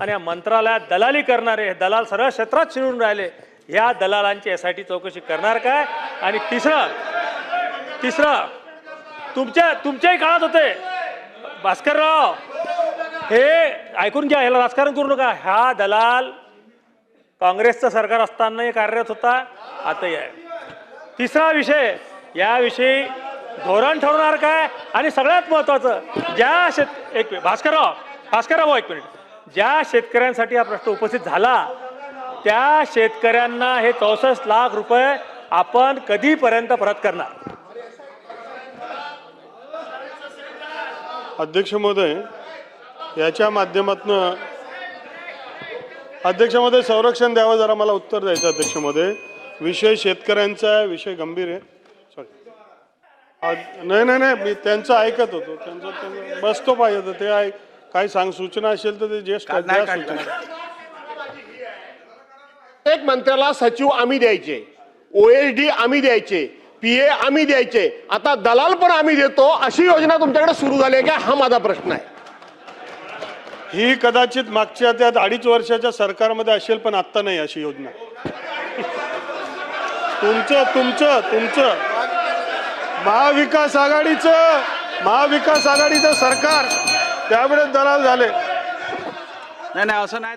आणि या मंत्रालयात दलाली करणारे हे दलाल सर्व क्षेत्रात शिरून राहिले. ह्या दलालांची एस आय टी चौकशी करणार काय? आणि तिसरं तिसरं तुमच्या तुमच्याही काळात होते. भास्करराव हे ऐकून घ्या ह्याला राजकारण करू नका. हा दलाल काँग्रेसचं सरकार असतानाही कार्यरत होता. आताही आहे तिसरा विषय याविषयी धोरण ठरवणार काय? आणि सगळ्यात महत्त्वाचं ज्या शेत एक भास्करराव भास्करराव एक मिनिट. ज्या शेतकऱ्यांसाठी हा प्रश्न उपस्थित झाला त्या शेतकऱ्यांना हे चौसष्ट लाख रुपये आपण कधीपर्यंत परत करणार? अध्यक्ष महोदय याच्या माध्यमातनं अध्यक्ष महोदय संरक्षण द्यावं जरा मला उत्तर द्यायचं अध्यक्ष महोदय. विषय शेतकऱ्यांचा आहे, विषय गंभीर आहे. सॉरी नाही नाही नाही मी त्यांचं ऐकत होतो. त्यांचं बसतो पाहिजे ते ऐक काही सांग सूचना असेल तर ते ज्येष्ठ द्या सूचना प्रत्येक मंत्र्याला सचिव आम्ही द्यायचे ओएसडी आम्ही द्यायचे पीए आम्ही द्यायचे. आता दलाल पण आम्ही देतो अशी योजना तुमच्याकडे सुरू झाली आहे का? हा माझा प्रश्न आहे. ही कदाचित मागच्या त्या अडीच वर्षाच्या सरकारमध्ये असेल पण आत्ता नाही अशी योजना. तुमचं तुमचं तुमचं. महाविकास आघाडीचं महाविकास आघाडीचं सरकार. त्यावेळेस दलाल झाले. नाही नाही असं नाही.